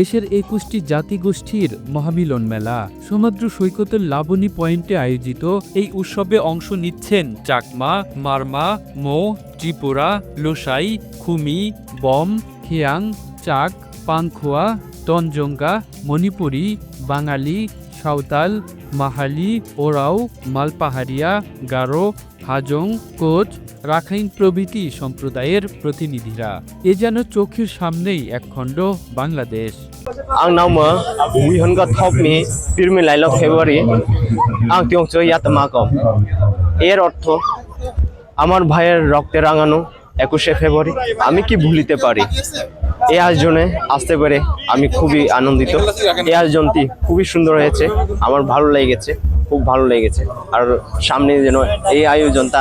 দেশের একুশটি জাতিগোষ্ঠীর মহামিলন মেলা। সমুদ্র সৈকতের লাবণী পয়েন্টে আয়োজিত এই উৎসবে অংশ নিচ্ছেন চাকমা, মারমা, মো, ত্রিপুরা, লোসাই, খুমি, বম, খেয়াং, চাক, পাংখোয়া, তনজঙ্গা, মণিপুরী, বাঙালি, সাঁওতাল মাহালি, ওরাও, মালপাহাড়িয়া, গারো, হাজং, কোচ, রাখাইন প্রভৃতি সম্প্রদায়ের প্রতিনিধিরা। এ যেন চোখের সামনেই একখণ্ড Bangladesh. ang nau mo bumi hon ga thop mi pirmi lailo february ang এর অর্থ, আমার ভাইয়ের রক্তে রাঙানো একুশে ফেব্রুয়ারি, আমি কি ভুলিতে পারি? এই আয়োজনে আসতে পেরে আমি খুবই আনন্দিত। এই আয়োজনটি খুবই সুন্দর হয়েছে। আমার ভালো লেগেছে খুব ভালো লেগেছে। আর সামনে যেন এই আয়োজনটা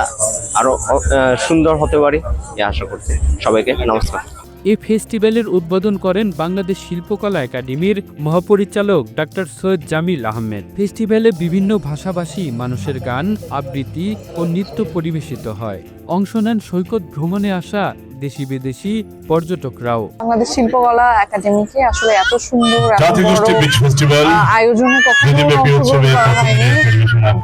আরও আহ, সুন্দর হতে পারে এ আশা করছি। সবাইকে নমস্কার। এই ফেস্টিভ্যালের উদ্বোধন করেন বাংলাদেশ শিল্পকলা একাডেমির মহাপরিচালক ডাক্তার সৈয়দ জামিল আহমেদ। ফেস্টিভ্যালে বিভিন্ন ভাষাভাষী মানুষের গান আবৃত্তি ও নৃত্য পরিবেশিত হয়। অংশ নেন সৈকত ভ্রমণে আসা দেশি বিদেশি পর্যটকরাও। বাংলাদেশ শিল্পকলা একাডেমিকে আসলে এত সুন্দর আয়োজনে কখনো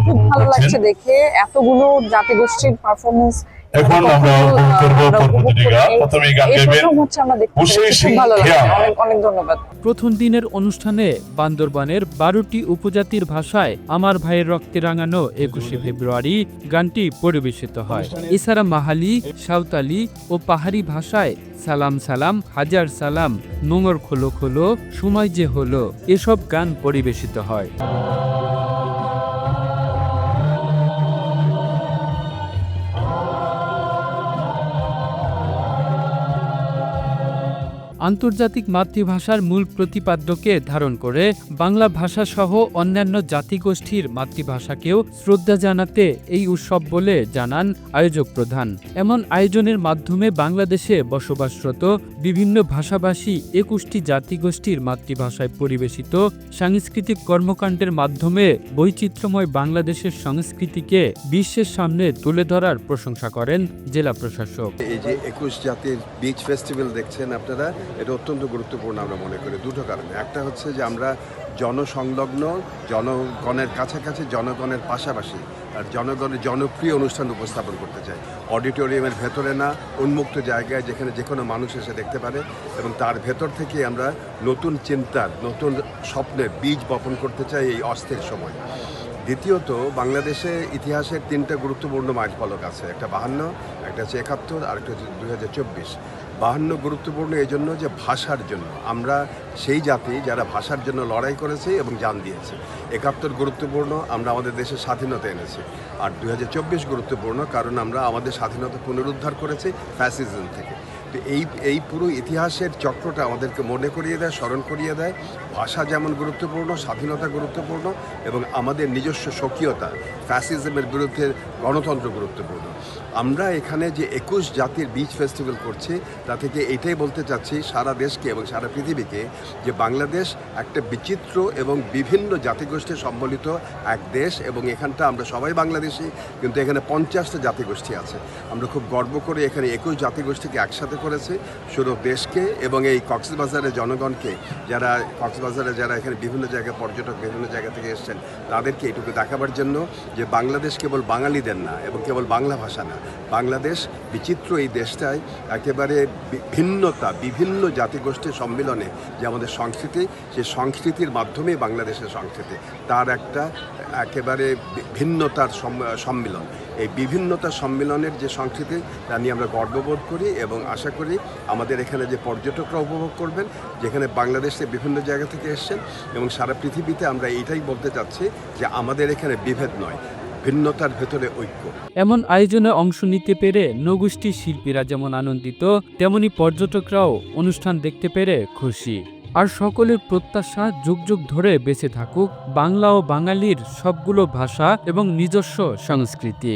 খুব ভালো লাগছে দেখে। এতগুলো জাতিগোষ্ঠীর পারফরমেন্স এখন আমরা উপভোগ করব পর্বতটিকা প্রথমে গান গাইবেন অনেক ধন্যবাদ। প্রথম দিনের অনুষ্ঠানে বান্দরবানের বারোটি উপজাতির ভাষায় আমার ভাইয়ের রক্তে রাঙানো একুশে ফেব্রুয়ারি গানটি পরিবেশিত হয়। এছাড়া মাহালি সাঁওতালি ও পাহাড়ি ভাষায় সালাম সালাম হাজার সালাম নোংর খোলো খোলো সময় যে হলো এসব গান পরিবেশিত হয়। আন্তর্জাতিক মাতৃভাষার মূল প্রতিপাদ্যকে ধারণ করে বাংলা ভাষা সহ অন্যান্য জাতিগোষ্ঠীর মাতৃভাষাকেও শ্রদ্ধা জানাতে এই উৎসব বলে জানান আয়োজক প্রধান। এমন আয়োজনের মাধ্যমে বাংলাদেশে বসবাসরত বিভিন্ন ভাষাভাষী একুশটি জাতিগোষ্ঠীর মাতৃভাষায় পরিবেশিত সাংস্কৃতিক কর্মকাণ্ডের মাধ্যমে বৈচিত্র্যময় বাংলাদেশের সংস্কৃতিকে বিশ্বের সামনে তুলে ধরার প্রশংসা করেন জেলা প্রশাসক। এই যে একুশ জাতির বিচ ফেস্টিভ্যাল দেখছেন আপনারা এটা অত্যন্ত গুরুত্বপূর্ণ আমরা মনে করি, দুটো কারণে। একটা হচ্ছে যে আমরা জনসংলগ্ন, জনগণের কাছাকাছি, জনগণের পাশাপাশি আর জনগণের জনপ্রিয় অনুষ্ঠান উপস্থাপন করতে চাই। অডিটোরিয়ামের ভেতরে না, উন্মুক্ত জায়গায় যেখানে যে কোনো মানুষ এসে দেখতে পারে এবং তার ভেতর থেকে আমরা নতুন চিন্তার, নতুন স্বপ্নের বীজ বপন করতে চাই এই অস্থির সময়। দ্বিতীয়ত, বাংলাদেশে ইতিহাসের তিনটা গুরুত্বপূর্ণ মাইল ফলক আছে। একটা বাহান্ন, একটা হচ্ছে একাত্তর, আর একটা হচ্ছে দুই হাজার চব্বিশ। বাহান্ন গুরুত্বপূর্ণ এই জন্য যে ভাষার জন্য। আমরা সেই জাতি যারা ভাষার জন্য লড়াই করেছে এবং জান দিয়েছে। একাত্তর গুরুত্বপূর্ণ, আমরা আমাদের দেশের স্বাধীনতা এনেছি। আর দুই হাজার চব্বিশ গুরুত্বপূর্ণ, কারণ আমরা আমাদের স্বাধীনতা পুনরুদ্ধার করেছি ফ্যাসিজম থেকে। এই এই পুরো ইতিহাসের চক্রটা আমাদেরকে মনে করিয়ে দেয়, স্মরণ করিয়ে দেয়। ভাষা যেমন গুরুত্বপূর্ণ, স্বাধীনতা গুরুত্বপূর্ণ এবং আমাদের নিজস্ব স্বকীয়তা ফ্যাসিজমের বিরুদ্ধে গণতন্ত্র গুরুত্বপূর্ণ। আমরা এখানে যে একুশ জাতির বিচ ফেস্টিভ্যাল করছি, তা থেকে এটাই বলতে চাচ্ছি সারা দেশকে এবং সারা পৃথিবীকে যে বাংলাদেশ একটা বিচিত্র এবং বিভিন্ন জাতিগোষ্ঠী সম্বলিত এক দেশ এবং এখানটা আমরা সবাই বাংলাদেশি, কিন্তু এখানে পঞ্চাশটা জাতিগোষ্ঠী আছে। আমরা খুব গর্ব করে এখানে একুশ জাতিগোষ্ঠীকে একসাথে করেছি শুধু দেশকে এবং এই কক্সবাজারের জনগণকে যারা কক্সবাজারে যারা এখানে বিভিন্ন জায়গায় পর্যটক বিভিন্ন জায়গা থেকে এসছেন, তাদেরকে এটুকু দেখাবার জন্য যে বাংলাদেশ কেবল বাঙালিদের না এবং কেবল বাংলা ভাষা না, বাংলাদেশ বিচিত্র এই দেশটায় একেবারে ভিন্নতা, বিভিন্ন জাতিগোষ্ঠীর সম্মিলনে যে আমাদের সংস্কৃতি সেই সংস্কৃতির মাধ্যমে বাংলাদেশের সংস্কৃতি, তার একটা একেবারে ভিন্নতার সম- সম্মিলন। এই বিভিন্নতার সম্মিলনের যে সংস্কৃতি, তা নিয়ে আমরা গর্ববোধ করি এবং আশা করি আমাদের এখানে যে পর্যটকরা উপভোগ করবেন, যেখানে বাংলাদেশে বিভিন্ন জায়গা থেকে এসছেন এবং সারা পৃথিবীতে আমরা এটাই বলতে চাচ্ছি যে আমাদের এখানে বিভেদ নয়, ভিন্নতার ভেতরে ঐক্য। এমন আয়োজনে অংশ নিতে পেরে নৌগোষ্ঠীর শিল্পীরা যেমন আনন্দিত, তেমনি পর্যটকরাও অনুষ্ঠান দেখতে পেরে খুশি। আর সকলের প্রত্যাশা যুগ যুগ ধরে বেঁচে থাকুক বাংলা ও বাঙালির সবগুলো ভাষা এবং নিজস্ব সংস্কৃতি।